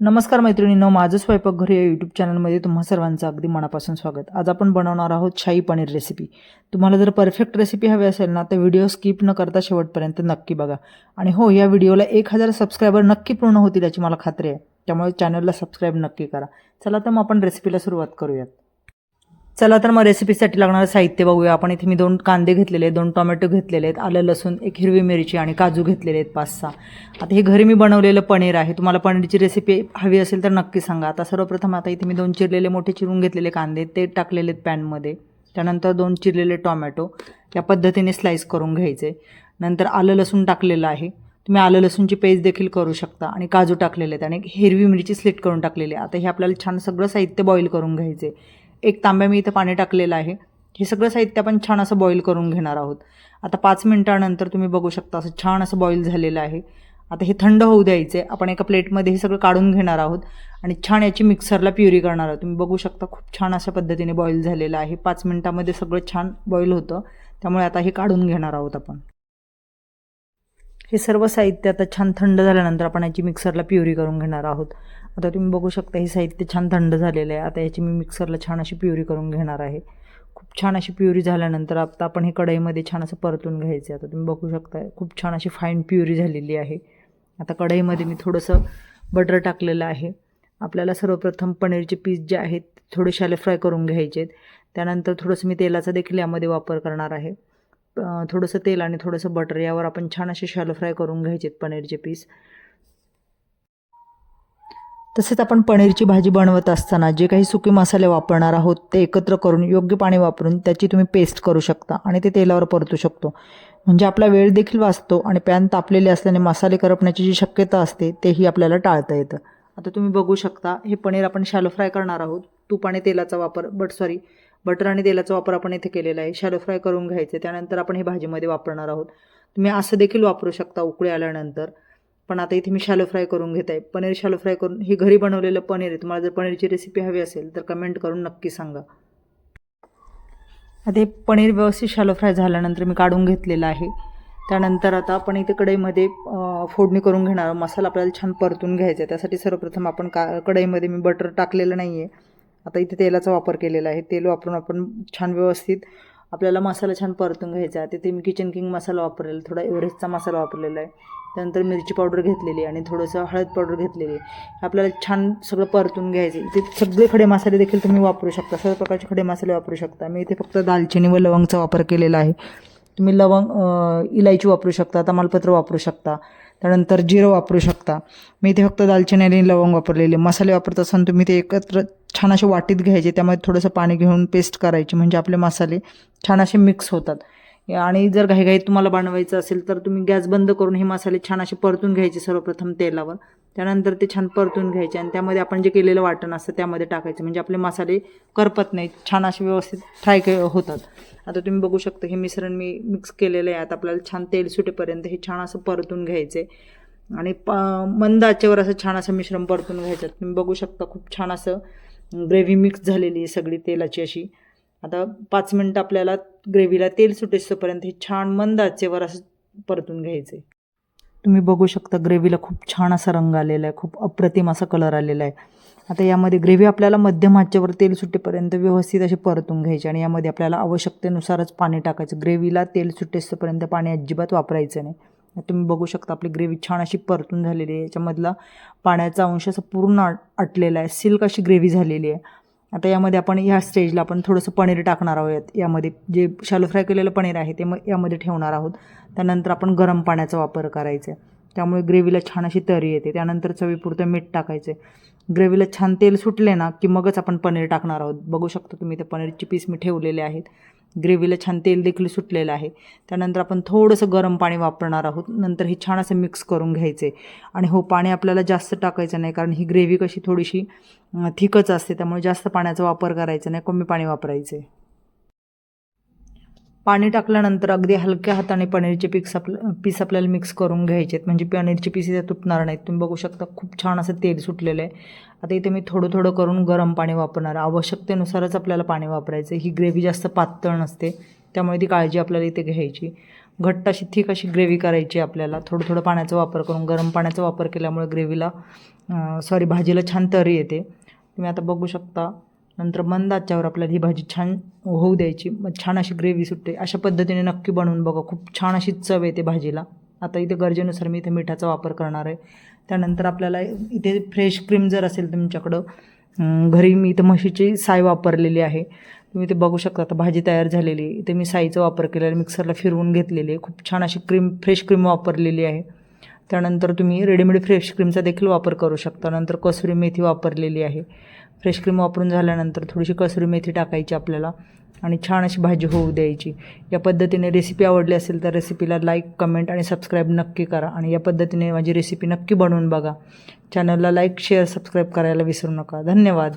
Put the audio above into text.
नमस्कार मैत्रिणींनो माझं स्वयंपाक घरी या यूट्यूब चॅनलमध्ये तुम्हा सर्वांचं अगदी मनापासून स्वागत. आज आपण बनवणार आहोत शाही पनीर रेसिपी तुम्हाला जर परफेक्ट रेसिपी हवी असेल ना तर व्हिडिओ स्किप न करता शेवटपर्यंत नक्की बघा. आणि हो या व्हिडिओला एक हजार सबस्क्रायबर नक्की पूर्ण होतील याची मला खात्री आहे. त्यामुळे चॅनलला सबस्क्राईब नक्की करा. चला तर मग आपण रेसिपीला सुरुवात करूयात. चला तर मग रेसिपीसाठी लागणारं साहित्य बघूया. आपण इथे मी दोन कांदे घेतलेले आहेत दोन टोमॅटो घेतलेले आहेत आलं लसूण एक हिरवी मिरची आणि काजू घेतलेले आहेत पाच सहा. आता हे घरी मी बनवलेलं पनीर आहे. तुम्हाला पनीरची रेसिपी हवी असेल तर नक्की सांगा. आता सर्वप्रथम आता इथे मी दोन चिरलेले मोठे चिरून घेतलेले कांदे ते टाकलेले आहेत पॅनमध्ये त्यानंतर दोन चिरलेले टोमॅटो या पद्धतीने स्लाईस करून घ्यायचे. नंतर आलं लसूण टाकलेलं आहे. तुम्ही आलं लसूणची पेस्ट देखील करू शकता आणि काजू टाकलेले आहेत आणि एक हिरवी मिरची स्लिट करून टाकलेली आहे. आता हे आपल्याला छान सगळं साहित्य बॉईल करून घ्यायचे. एक तांब्या मी इथं पाणी टाकलेलं आहे. हे सगळं साहित्य आपण छान असं बॉईल करून घेणार आहोत. आता पाच मिनटानंतर तुम्ही बघू शकता असं छान असं बॉईल झालेलं आहे. आता हे थंड होऊ द्यायचे. आपण एका प्लेटमध्ये हे सगळं काढून घेणार आहोत. आणि छान याची मिक्सरला प्युरी करणार आहोत. तुम्ही बघू शकता खूप छान अशा पद्धतीने बॉईल झालेलं आहे. पाच मिनटामध्ये सगळं छान बॉईल होतं. त्यामुळे आता हे काढून घेणार आहोत आपण. हे सर्व साहित्य आता छान थंड झाल्यानंतर आपण याची मिक्सरला प्युरी करून घेणार आहोत. आता तुम्ही बघू शकता हे साहित्य छान थंड झालेलं आहे. आता याची मी मिक्सरला छान अशी प्युरी करून घेणार आहे. खूप छान अशी प्युरी झाल्यानंतर आता आपण हे कढईमध्ये छान असं परतून घ्यायचे आता तुम्ही बघू शकता खूप छान अशी फाईन प्युरी झालेली आहे. आता कढईमध्ये मी थोडंसं बटर टाकलेलं आहे. आपल्याला सर्वप्रथम पनीरचे पीस जे आहेत थोडे शाले फ्राय करून घ्यायचे आहेत. त्यानंतर थोडंसं मी तेलाचा देखील यामध्ये वापर करणार आहे. थोडंसं तेल आणि थोडंसं बटर यावर आपण छान असे शॅलो फ्राय करून घ्यायचे आहेत पनीरचे पीस तसेच आपण पनीरची भाजी बनवत असताना जे काही सुके मसाले वापरणार आहोत ते एकत्र करून योग्य पाणी वापरून त्याची तुम्ही पेस्ट करू शकता आणि ते तेलावर परतू शकतो. म्हणजे आपला वेळ देखील वाचतो आणि पॅन तापलेले असल्याने मसाले करपण्याची जी शक्यता असते तेही आपल्याला टाळता येतं. आता तुम्ही बघू शकता हे पनीर आपण शॅलो फ्राय करणार आहोत. तूप आणि तेलाचा वापर बट सॉरी बटर आणि तेलाचा वापर आपण इथे केलेला आहे. शॅलो फ्राय करून घ्यायचे त्यानंतर आपण हे भाजीमध्ये वापरणार आहोत. तुम्ही असं देखील वापरू शकता उकळी आल्यानंतर. पण आता इथे मी शॅलो फ्राय करून घेत आहे. पनीर शॅलो फ्राय करून ही घरी बनवलेलं पनीर आहे. तुम्हाला जर पनीरची रेसिपी हवी असेल तर कमेंट करून नक्की सांगा. आता हे पनीर व्यवस्थित शॅलो फ्राय झाल्यानंतर मी काढून घेतलेलं आहे. त्यानंतर आता आपण इथे कढईमध्ये फोडणी करून घेणार मसाला आपल्याला छान परतून घ्यायचा आहे. त्यासाठी सर्वप्रथम आपण का कढईमध्ये मी बटर टाकलेलं नाही आहे आता इथे तेलाचा वापर केलेला आहे. तेल वापरून आपण छान व्यवस्थित आपल्याला मसाला छान परतून घ्यायचा आहे. तिथे मी किचन किंग मसाला वापरलेला थोडा एव्हरेस्टचा मसाला वापरलेला आहे. त्यानंतर मिरची पावडर घेतलेली आणि थोडंसं हळद पावडर घेतलेली. आपल्याला छान सगळं परतून घ्यायचे. इथे सगळे खडे मसाले देखील तुम्ही वापरू शकता. सर्व प्रकारचे खडे मसाले वापरू शकता. मी इथे फक्त दालचिनी व लवंगचा वापर केलेला आहे. तुम्ही लवंग इलायची वापरू शकता तमालपत्र वापरू शकता त्यानंतर जिरं वापरू शकता. मी इथे फक्त दालचिनी आणि लवंग वापरलेले. मसाले वापरत असताना तुम्ही ते एकत्र छान असे वाटीत घ्यायचे. त्यामध्ये थोडंसं पाणी घेऊन पेस्ट करायची. म्हणजे आपले मसाले छान असे मिक्स होतात. आणि जर घाईघाईत तुम्हाला बनवायचं असेल तर तुम्ही गॅस बंद करून हे मसाले छान असे परतून घ्यायचे सर्वप्रथम तेलावर. त्यानंतर ते छान परतून घ्यायचे आणि त्यामध्ये आपण जे केलेलं वाटण असतं त्यामध्ये टाकायचं. म्हणजे आपले मसाले करपत नाहीत. छान असे व्यवस्थित फ्राय होतात. आता तुम्ही बघू शकता हे मिश्रण मी मिक्स केलेलं आहे. आता आपल्याला छान तेल सुटेपर्यंत हे छान असं परतून घ्यायचे. आणि प मंद आचेवर असं छान असं मिश्रण परतून घ्यायचं. तुम्ही बघू शकता खूप छान असं ग्रेव्ही मिक्स झालेली आहे सगळी तेलाची अशी. आता पाच मिनटं आपल्याला ग्रेव्हीला तेल सुटेसपर्यंत हे छान मंद आचेवर असं परतून घ्यायचे तुम्ही बघू शकता ग्रेव्हीला खूप छान असा रंग आलेला आहे खूप अप्रतिम असा कलर आलेला आहे. आता यामध्ये ग्रेव्ही आपल्याला मध्यम आचेवर तेल सुटेपर्यंत व्यवस्थित अशी परतून घ्यायची आणि यामध्ये आपल्याला आवश्यकतेनुसारच पाणी टाकायचं. ग्रेव्हीला तेल सुटेसपर्यंत पाणी अजिबात वापरायचं नाही. तुम्ही बघू शकता आपली ग्रेव्ही छान अशी परतून झालेली आहे. याच्यामधला पाण्याचा अंश असा पूर्ण आटलेला आहे. सिल्क अशी ग्रेव्ही झालेली आहे. आता यामध्ये आपण ह्या स्टेजला आपण थोडंसं पनीर टाकणार आहोत. यामध्ये जे शालो फ्राय केलेलं पनीर आहे ते मग यामध्ये ठेवणार आहोत. त्यानंतर आपण गरम पाण्याचा वापर करायचा आहे. त्यामुळे ग्रेव्हीला छान अशी तरी येते. त्यानंतर चवीपुरतं मीठ टाकायचं आहे. ग्रेव्हीला छान तेल सुटले ना की मगच आपण पनीर टाकणार आहोत. बघू शकतो तुम्ही ते पनीरची पीस मी ठेवलेले आहेत. ग्रेव्हीला छान तेल देखील सुटलेलं आहे. त्यानंतर आपण थोडंसं गरम पाणी वापरणार आहोत. नंतर हे छान असं मिक्स करून घ्यायचे. आणि हो पाणी आपल्याला जास्त टाकायचं नाही कारण ही ग्रेव्ही कशी थोडीशी थिकच असते. त्यामुळे जास्त पाण्याचा वापर करायचा नाही कमी पाणी वापरायचे. पाणी टाकल्यानंतर अगदी हलक्या हाताने पनीरचे पीस आपलं पीस आपल्याला मिक्स करून घ्यायचे आहेत म्हणजे पनीरचे पीस इथे तुटणार नाहीत. तुम्ही बघू शकता खूप छान असं तेल सुटलेलं आहे. आता इथे मी थोडं थोडं करून गरम पाणी वापरणार. आवश्यकतेनुसारच आपल्याला पाणी वापरायचं ही ग्रेव्ही जास्त पातळ नसते. त्यामुळे ती काळजी आपल्याला इथे घ्यायची. घट्ट अशी थिक अशी ग्रेव्ही करायची आपल्याला. थोडं थोडं पाण्याचा वापर करून गरम पाण्याचा वापर केल्यामुळे ग्रेव्हीला सॉरी भाजीला छान तरी येते. तुम्ही आता बघू शकता नंतर मंद आच्यावर आपल्याला ही भाजी छान होऊ द्यायची. मग छान अशी ग्रेव्ही सुटते. अशा पद्धतीने नक्की बनवून बघा. खूप छान अशी चव येते भाजीला. आता इथे गरजेनुसार मी इथे मिठाचा वापर करणार आहे. त्यानंतर आपल्याला इथे फ्रेश क्रीम जर असेल तुमच्याकडं घरी मी इथं म्हशीची साय वापरलेली आहे. तुम्ही ते बघू शकता. आता भाजी तयार झालेली इथे मी साईचा वापर केलेला आहे. मिक्सरला फिरवून घेतलेली आहे. खूप छान अशी क्रीम फ्रेश क्रीम वापरलेली आहे. त्यानंतर तुम्ही रेडीमेड फ्रेश क्रीमचा देखील वापर करू शकता. नंतर कसुरी मेथी वापरलेली आहे. फ्रेश क्रीम वापरून झाल्यानंतर थोडीशी कसुरी मेथी टाकायची आपल्याला आणि छान अशी भाजी होऊ द्यायची. या पद्धतीने रेसिपी आवडली असेल तर रेसिपीला लाईक कमेंट आणि सबस्क्राईब नक्की करा आणि या पद्धतीने माझी रेसिपी नक्की बनवून बघा. चॅनलला लाईक शेअर सबस्क्राईब करायला विसरू नका. धन्यवाद.